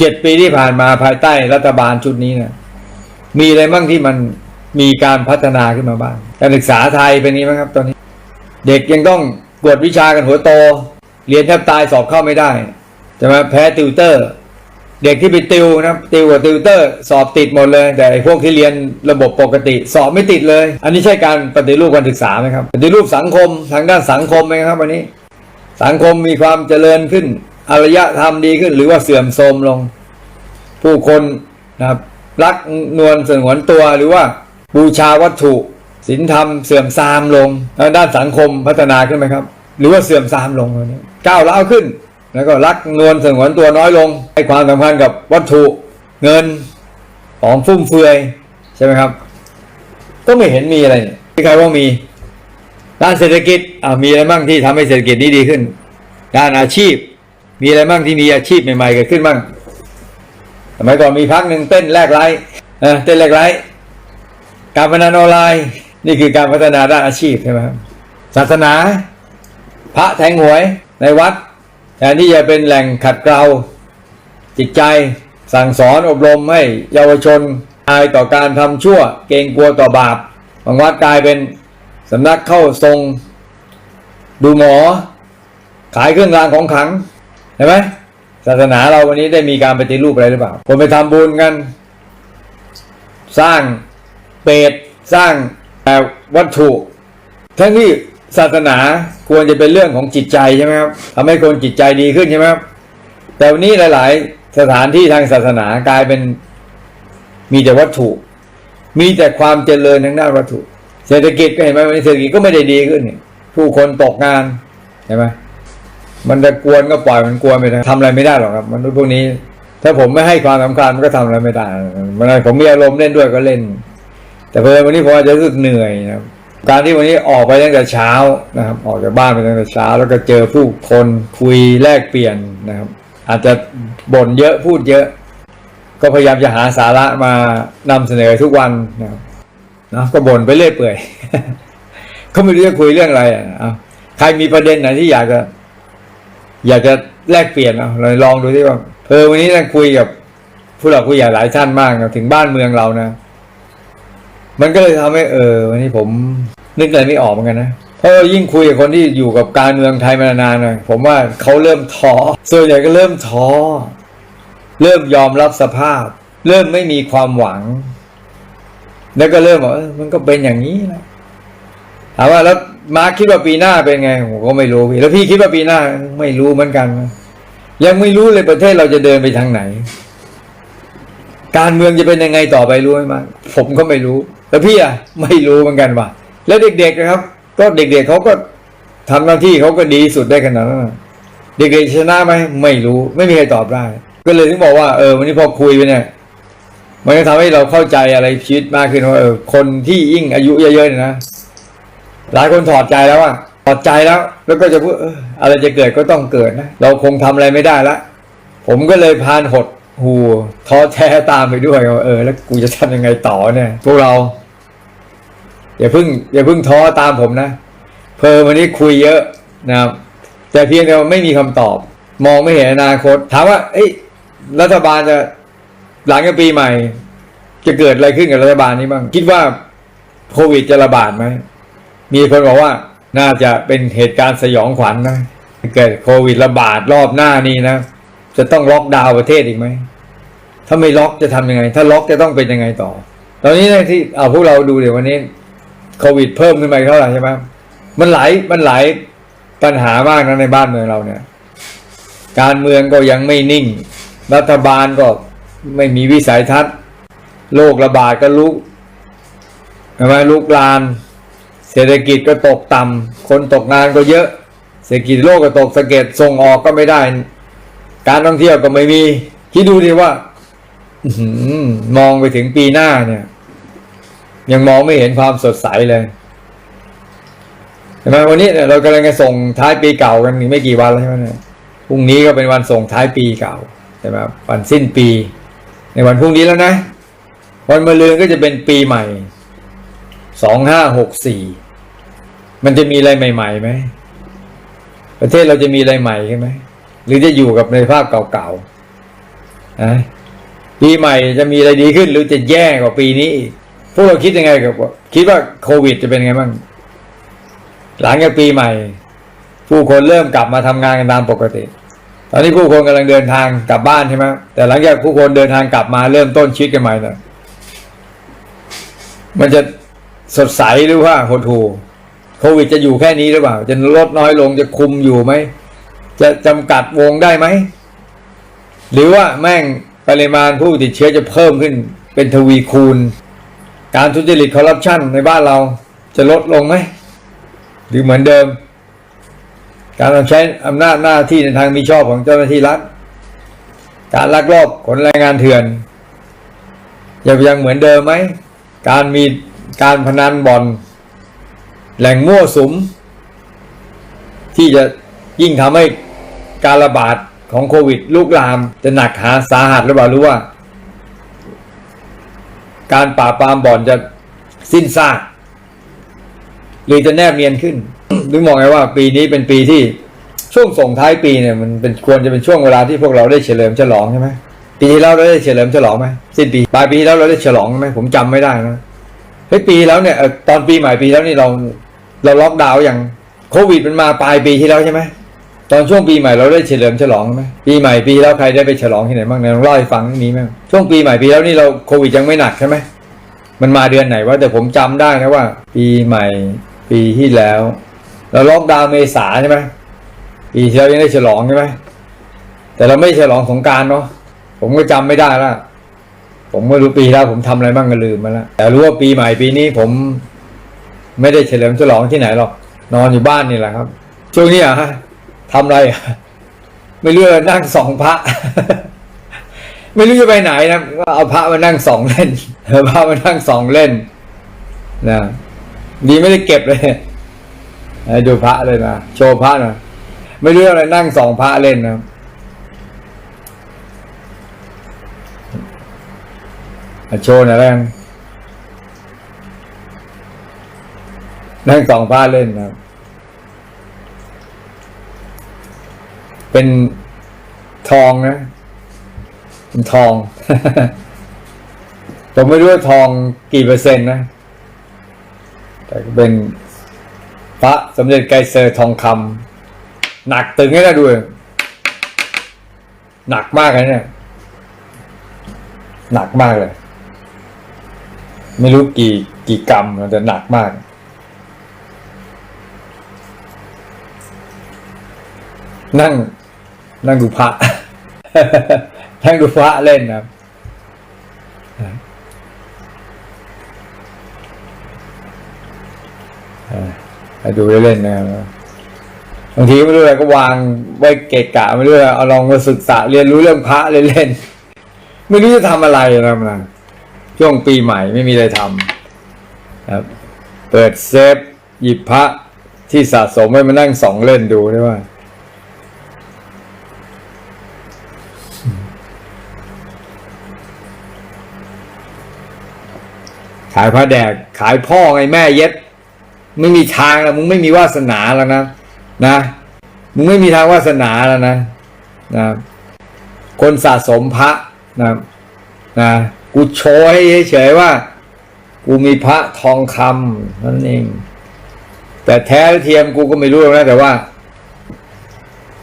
เจ็ดปีที่ผ่านมาภายใต้รัฐบาลชุดนี้นะมีอะไรบ้างที่มันมีการพัฒนาขึ้นมาบ้าง การศึกษาไทยเป็นนี้ไหมครับ ตอนนี้ เด็กยังต้องกวดวิชากันหัวโต เรียนแทบตายสอบเข้าไม่ได้ใช่ไหมแพ้ติวเตอร์ เด็กที่ไปติวนะติวกับติวเตอร์ สอบติดหมดเลย แต่ไอ้พวกที่เรียนระบบปกติ สอบไม่ติดเลย อันนี้ใช่การปฏิรูปการศึกษาไหมครับปฏิรูปสังคมทางด้านสังคมไหมครับวันนี้ สังคมมีความเจริญขึ้น อารยธรรมดีขึ้น หรือว่าเสื่อมโทรมลง ผู้คนนะครับรักนวลสงวนตัวหรือว่าบูชาวัตถุศีลธรรมเสื่อมทรามลงด้านสังคมพัฒนาขึ้นไหมครับ หรือว่าเสื่อมทรามลงวันนี้ก้าวร้าวขึ้น แล้วก็รักนวลสงวนตัวน้อยลงให้ความสำคัญกับวัตถุเงินของฟุ่มเฟือยใช่ไหมครับ ก็ไม่เห็นมีอะไรนี่ที่ใครว่ามี ด้านเศรษฐกิจมีอะไรบ้างที่ทำให้เศรษฐกิจนี้ดีขึ้น ด้านอาชีพ มีอะไรบ้างที่มีอาชีพใหม่ๆเกิดขึ้นบ้างสมัยก่อนมีพักหนึ่งเต้นแลกไลฟ์เต้นแลกไลฟ์การพนันออนไลน์ นี่คือการพัฒนาด้านอาชีพใช่ไหมศาสนา พระแทงหวยในวัดแทนที่จะเป็นแหล่งขัดเกลาจิตใจสั่งสอนอบรมให้เยาวชนอายต่อการทำชั่ว เกรงกลัวต่อบาปบางวัดกลายเป็นสำนักเข้าทรง ดูหมอ ขายเครื่องรางของขลัง ห็นไหมศาสนาเราวันนี้ได้มีการปฏิรูปอะไรหรือเปล่า คนไปทำบุญกัน สร้างเปรตสร้างแต่วัตถุ ทั้งที่ศาสนาควรจะเป็นเรื่องของจิตใจใช่ไหมครับทำให้คนจิตใจดีขึ้นใช่ไหมครับแต่วันนี้หลาย ๆ สถานที่ทางศาสนากลายเป็นมีแต่วัตถุ มีแต่ความเจริญทางด้านวัตถุ เศรษฐกิจก็เห็นไหมวันนี้เศรษฐกิจก็ไม่ได้ดีขึ้น ผู้คนตกงานใช่ไหม มันจะกวนก็ปล่อยมันกวนไปนะทำอะไรไม่ได้หรอกครับมันษย์พวกนี้ ถ้าผมไม่ให้ความสำคัญมันก็ทำอะไรไม่ได้มันผมมีอารมณ์เล่นด้วยก็เล่น แต่เพื่อนวันนี้ผมอาจจะรู้สึกเหนื่อยนะครับการที่วันนี้ออกไปตั้งแต่เช้านะครับ ออกจากบ้านไปตั้งแต่เช้า แล้วก็เจอผู้คนคุยแลกเปลี่ยนนะครับ อาจจะบ่นเยอะพูดเยอะ ก็พยายามจะหาสาระมานำเสนอทุกวันนะครับนะก็บ่นไปเรื่อยเปื่อยก็ไม่รู้จะคุยเรื่องอะไรอะใครมีประเด็นไหนที่อยากจะ อยากจะแลกเปลี่ยนเอาเราลองดูที่ว่าเพอวันนี้นั่งคุยกับผู้หลักผู้ใหญ่หลายท่านมากนะถึงบ้านเมืองเรานะ มันก็เลยทำให้เออ วันนี้ผมนึกอะไรไม่ออกเหมือนกันนะเพราะยิ่งคุยกับคนที่อยู่กับการเมืองไทยมานานๆนะผมว่าเขาเริ่มท้อส่วนใหญ่ก็เริ่มท้อเริ่มยอมรับสภาพ เริ่มไม่มีความหวัง แล้วก็เริ่มบอกเออมันก็เป็นอย่างนี้แหละถามว่าแล้ว มาคิดว่าปีหน้าเป็นไงผมก็ไม่รู้พี่แล้วพี่คิดว่าปีหน้าไม่รู้เหมือนกัน ยังไม่รู้เลยประเทศเราจะเดินไปทางไหน การเมืองจะเป็นยังไงต่อไปรู้ไหมมาผมก็ไม่รู้ แล้วพี่อะไม่รู้เหมือนกันว่ะแล้วเด็กๆนะครับ ก็เด็ก ๆเขาก็ทำหน้าที่เขาก็ดีสุดได้ขนาดนั้นเด็กๆชนะไหมไม่รู้ ไม่มีใครตอบได้ ก็เลยถึงบอกว่าเออวันนี้พอคุยไปเนี่ยมันก็ทำให้เราเข้าใจอะไรชีวิตมากขึ้นว่าเออคนที่ยิ่งอายุเยอะๆเนี่ยนะ หลายคนถอดใจแล้วอะถอดใจแล้ว แล้วก็จะพูดอะไรจะเกิดก็ต้องเกิดนะ เราคงทำอะไรไม่ได้ละ ผมก็เลยพานหดหูท้อแท้ตามไปด้วยว่าเออ แล้วกูจะทำยังไงต่อเนี่ยพวกเรา อย่าเพิ่ง อย่าเพิ่งท้อตามผมนะเพอวันนี้คุยเยอะนะครับ แต่เพียงแต่ไม่มีคำตอบ มองไม่เห็นอนาคต ถามว่า เอ้รัฐบาลจะหลังปีใหม่ จะเกิดอะไรขึ้นกับรัฐบาลนี้บ้าง คิดว่าโควิดจะระบาดไหม มีคนบอกว่าน่าจะเป็นเหตุการณ์สยองขวัญนะเกิดโควิดระบาดรอบหน้านี้นะ จะต้องล็อกดาวน์ประเทศอีกไหม ถ้าไม่ล็อกจะทำยังไง ถ้าล็อกจะต้องเป็นยังไงต่อ ตอนนี้นยที่เอาพวกเราดูเดี๋ยววันนี้โควิดเพิ่มขึ้นไปเท่าไหร่ใช่ไหมมันหลายมันหลายปัญหามากนะในบ้านเมืองเราเนี่ย การเมืองก็ยังไม่นิ่ง รัฐบาลก็ไม่มีวิสัยทัศน์ โรคระบาดก็ลุกใช่ไหมลุกลาน เศรษฐกิจก็ตกต่ำคนตกงานก็เยอะ เศรษฐกิจโลกก็ตกสะเก็ดส่งออกก็ไม่ได้ การท่องเที่ยวก็ไม่มี คิดดูดิว่าอมองไปถึงปีหน้าเนี่ย ยังมองไม่เห็นความสดใสเลยใช่ไหมวันนี้เรากำลังจะส่งท้ายปีเก่ากันอีกไม่กี่วันแล้วใช่ไหมพรุ่งนี้ก็เป็นวันส่งท้ายปีเก่าใช่ไหมวันสิ้นปี ในวันพรุ่งนี้แล้วนะ วันมะรืนก็จะเป็นปีใหม่ สองห้าหกสี่มันจะมีอะไรใหม่ๆไหมประเทศเราจะมีอะไรใหม่ใช่ไหมหรือจะอยู่กับในภาพเก่าๆนะปีใหม่จะมีอะไรดีขึ้น หรือจะแย่กว่าปีนี้ พวกเราคิดยังไงกับคิดว่าโควิดจะเป็นไงบ้างหลังจากปีใหม่ ผู้คนเริ่มกลับมาทำงานกันตามปกติ ตอนนี้ผู้คนกำลังเดินทางกลับบ้านใช่ไหมแต่หลังจากผู้คนเดินทางกลับมาเริ่มต้นชีวิตกันใหม่นะมันจะ สดใสหรือว่าหดหู่โควิดจะอยู่แค่นี้หรือเปล่า จะลดน้อยลงจะคุมอยู่ไหม จะจำกัดวงได้ไหม หรือว่าแม่งปริมาณผู้ติดเชื้อจะเพิ่มขึ้นเป็นทวีคูณ การทุจริตคอร์รัปชันในบ้านเราจะลดลงไหม หรือเหมือนเดิม การใช้อำนาจหน้าที่ในทางมิชอบของเจ้าหน้าที่รัฐ การลักลอบขนแรงงานเถื่อนยังยังเหมือนเดิมไหม การมี การพนันบอลแหล่งมั่วสุม ที่จะยิ่งทำให้การระบาดของโควิดลุกลามจะหนักหาสาหัสหรือเปล่าหรู้ว่า การปราบปรามบ่อนจะสิ้นซากหรือจะแนบเนียนขึ้นหรือมองไงว่า ปีนี้เป็นปีที่ช่วงส่งท้ายปีเนี่ย มันเป็นควรจะเป็นช่วงเวลาที่พวกเราได้เฉลิมฉลองใช่ไหมปีที่แล้วเราได้เฉลิมฉลองไหมสิ้นปีปลายปีแล้วเราได้ฉลองไหมผมจำไม่ได้นะ เฮ้ยปีแล้วเนี่ยตอนปีใหม่ปีแล้วนี่เราเราล็อกดาวน์อย่างโควิดมันมาปลายปีที่แล้วใช่ไหมตอนช่วงปีใหม่เราได้เฉลิมฉลองไหมปีใหม่ปีแล้วใครได้ไปฉลองที่ไหนบ้างเนี่ยลองเล่าให้ฟังนี้ไหมช่วงปีใหม่ปีแล้วนี่เราโควิดยังไม่หนักใช่ไหมมันมาเดือนไหนวะแต่ผมจำได้นะว่า ปีใหม่ปีที่แล้ว เราล็อกดาวน์เมษาใช่ไหมปีที่แล้วยังได้ฉลองใช่ไหมแต่เราไม่ฉลองสงการเนาะผมก็จำไม่ได้ละ ผมไม่รู้ปีแล้วผมทำอะไรบ้างก็ลืมมาแล้วแต่รู้ว่าปีใหม่ปีนี้ผมไม่ได้เฉลิมฉลองที่ไหนหรอก นอนอยู่บ้านนี่แหละครับ ช่วงนี้อะฮะทำอะไรอะไม่รู้จะนั่งสองพระ ไม่รู้จะไปไหนนะก็เอาพระมานั่งสองเล่นเอาพระมานั่งสองเล่นนะดีไม่ได้เก็บเลยดูพระเลยนะโชว์พระนะไม่รู้อะไรนั่งสองพระเล่นนะ โชว์หน่อยแล้วกันนั่งสองผ้าเล่นนะครับ เป็นทองนะ เป็นทอง ผมไม่รู้ว่าทองกี่เปอร์เซ็นต์นะ แต่ก็เป็นพระสมเด็จไกเซอร์ทองคำหนักตึงให้นะดูดิหนักมากเลยเนี่ย หนักมากเลย ไม่รู้กี่กี่กรัมนะแต่หนักมาก นั่ง นั่งดูพระนั่งดูพระเล่นนะครับเออให้ดูเล่นนะครับบางทีไม่รู้อะไรก็วางไว้เกะกะไม่รู้อะไรเอาลองมาศึกษาเรียนรู้เรื่องพระเล่นๆไม่รู้จะทำอะไรนะมัน ช่วงปีใหม่ไม่มีอะไรทำครับเปิดเซฟหยิบพระที่สะสมไว้มานั่งสองเล่นดูได้ว่า ขายพระแดก ขายพ่อไงแม่เย็ดไม่มีทางแล้วมึงไม่มีวาสนาแล้วนะนะมึงไม่มีทางวาสนาแล้วนะนะคนสะสมพระนะนะ กูโชว์ให้เฉยๆว่า กูมีพระทองคำนั่นเอง แต่แท้เทียมกูก็ไม่รู้นะแต่ว่า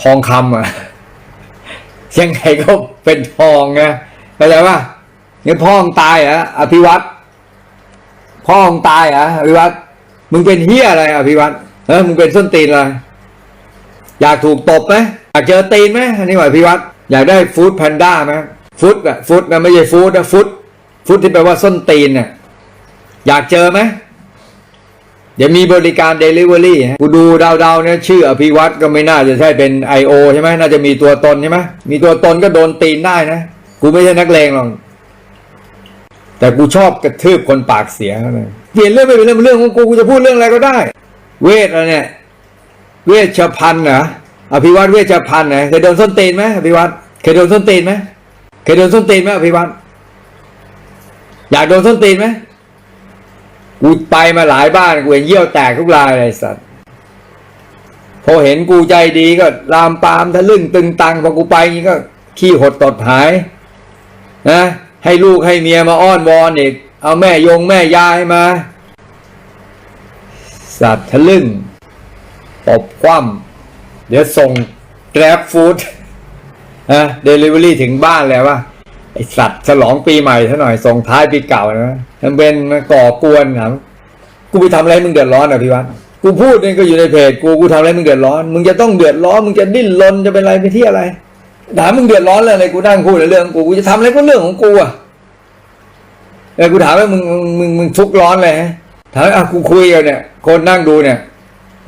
ทองคำอะยังไงก็เป็นทองไงเข้าใจป่ะเนี่ยพ่อมึงตายอะอภิวัตพ่อมึงตายอะอภิวัตมึงเป็นเฮียอะไรอภิวัตเออมึงเป็นส้นตีนอะไรอยากถูกตบไหมอยากเจอตีนไหมอันนี้หมาอภิวัตอยากได้ฟู้ดแพนด้าไหม ฟุตอะฟุตนะไม่ใช่ฟู้ดนะฟุตฟุตที่แปลว่าส้นตีนเนี่ยอยากเจอไหมเดี๋ยวมีบริการเดลิเวอรี่กูดูดาวๆเนี่ยชื่ออภิวัตก็ไม่น่าจะใช่เป็น I.O. ใช่ไหมน่าจะมีตัวตนใช่ไหมมีตัวตนก็โดนตีนได้นะ กูไม่ใช่นักเลงหรอกแต่กูชอบกระทืบคนปากเสียเขาเลยเปลี่ยนเรื่องไม่เป็นเรื่องเป็นเรื่องของกูกูจะพูดเรื่องอะไรก็ได้ เวทอะไรเนี่ย เวชพันธ์เหรออภิวัตเวชพันธ์ไหนเคยโดนส้นตีนไหมอภิวัตเคยโดนส้นตีนไหม เคยโดนส้นตีนไหมอภิวัตอยากโดนส้นตีนไหมกูไปมาหลายบ้านกูเห็นเยี่ยวแตกทุกรายเลยสัตว์พอเห็นกูใจดีก็ลามปามทะลึ่งตึงตังพอกูไปอย่างงี้ก็ ขี้หดตดหายนะให้ลูกให้เมียมาอ้อนวอนอีกเอาแม่ยงแม่ยายมา สัตว์ทะลึ่งตบคว่ำเดี๋ยวส่งแกร็บฟู้ด นะเดลิเวอรี่ถึงบ้านแล้วว่าไอสัตว์ฉลองปีใหม่ซะหน่อยส่งท้ายปีเก่านะมันเป็นมาก่อกวนครับกูไปทำอะไรมึงเดือดร้อนอะพี่วัดกูพูดนี่ก็อยู่ในเพจกูกูทำอะไรมึงเดือดร้อน มึงจะต้องเดือดร้อนมึงจะดิ้นรนจะเป็นอะไรไปที่อะไรถามมึงเดือดร้อนเรื่อะไรกูนั่งพูดเรื่องกูกูจะทำอะไรก็เรื่องของกูอะเออกูถามว่ามึงมึงมึงทุกร้อนเลยถามว่าอะกูคุยกันเนี่ย คนนั่งดูเนี่ย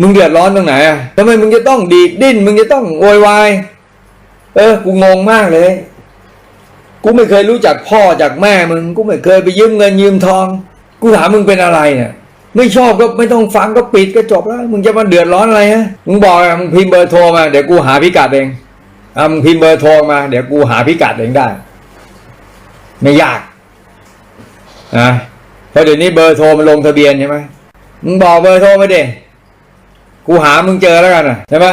มึงเดือดร้อนตรงไหนอะทำไมมึงจะต้องดีดดิ้นมึงจะต้องโวยวาย เออ กูงงมากเลย กูไม่เคยรู้จักพ่อจากแม่มึง กูไม่เคยไปยืมเงินยืมทอง กูถามมึงเป็นอะไรเนี่ยไม่ชอบก็ไม่ต้องฟังก็ปิดก็จบแล้ว มึงจะมาเดือดร้อนอะไรฮะมึงบอกมึงพิมพ์เบอร์โทรมาเดี๋ยวกูหาพิกัดเองอะมึงพิมพ์เบอร์โทรมาเดี๋ยวกูหาพิกัดเองได้ ไม่ยากนะเพราะเดี๋ยวนี้เบอร์โทรมันลงทะเบียนใช่ไหมมึงบอกเบอร์โทรมาเดิกูหามึงเจอแล้วกันนะใช่ไหม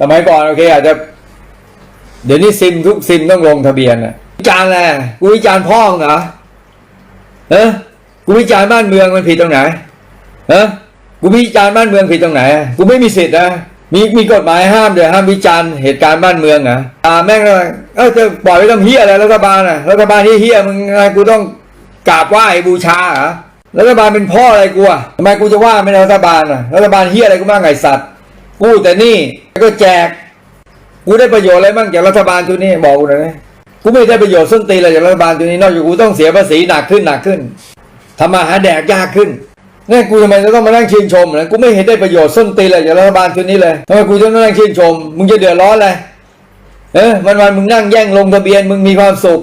สมัยก่อนโอเค อาจจะ เดี๋ยวนี้ซิมทุกซิมต้องลงทะเบียนนะวิจารณ์อะไรกูวิจารณ์พ่องเหรอเออกูวิจารณ์บ้านเมืองมันผิดตรงไหนเออกูวิจารณ์บ้านเมืองผิดตรงไหนกูไม่มีสิทธิ์นะมีมีกฎหมายห้ามเดี๋ยวห้ามวิจารณ์เหตุการณ์บ้านเมืองเหรออ่าแม่งเลยเออจะปล่อยไปทำเฮียอะไรรัฐบาลอะรัฐบาลที่เฮียมึงอะไรกูต้องกราบไหว้บูชาเหรอรัฐบาลเป็นพ่ออะไรกูอะทำไมกูจะว่าไม่รัฐบาลอะรัฐบาลเฮียอะไรกูบ้างไงสัตว์กูแต่นี่ก็แจก กูได้ประโยชน์อะไรบ้างจากรัฐบาลชุดนี้บอกกูหน่อยนะกูไม่ได้ประโยชน์ส้นตีนอะไรจากรัฐบาลชุดนี้นอกจากกูต้องเสียภาษีหนักขึ้นหนักขึ้นทำมาหาแดกยากขึ้นนี่กูทำไมจะต้องมานั่งชื่นชมนะกูไม่เห็นได้ประโยชน์ส้นตีนอะไรจากรัฐบาลชุดนี้เลยทำไมกูจะต้องนั่งชื่นชม มึงจะเดือดร้อนอะไรเออวันวันมึงนั่งแย่งลงทะเบียนมึงมีความสุข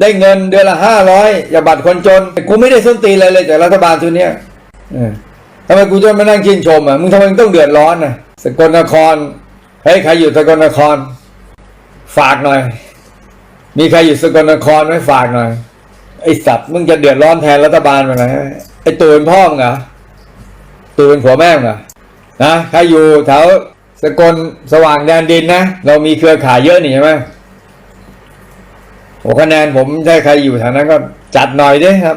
ได้เงินเดือนละห้าร้อยอย่าบัตรคนจนกูไม่ได้ส้นตีนอะไรเลยจากรัฐบาลชุดนี้ทำไมกูจะมานั่งชื่นชมอะมึงทำไมต้องเดือดร้อนอะสกลนคร เฮ้ยใครอยู่สกลนคร ฝากหน่อย มีใครอยู่สกลนครไหมฝากหน่อย ไอ้สัตว์มึงจะเดือดร้อนแทนรัฐบาลมาไหนไอ้ตูนพ่อมึงเหรอตูนผัวแม่มึงเหรอนะใครอยู่แถวสกลสว่างแดนดินนะเรามีเครือข่ายเยอะนี่ใช่ไหมโอ้คะแนนผมถ้าใครอยู่แถวนั้นก็จัดหน่อยดิครับ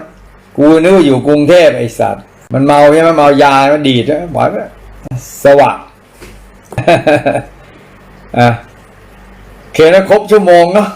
กูนึกว่าอยู่กรุงเทพไอสัตว์ มันเมาใช่ไหมเมายามันดีดนะหวานสว่าง อะโอเคนะครบชั่วโมงเนาะ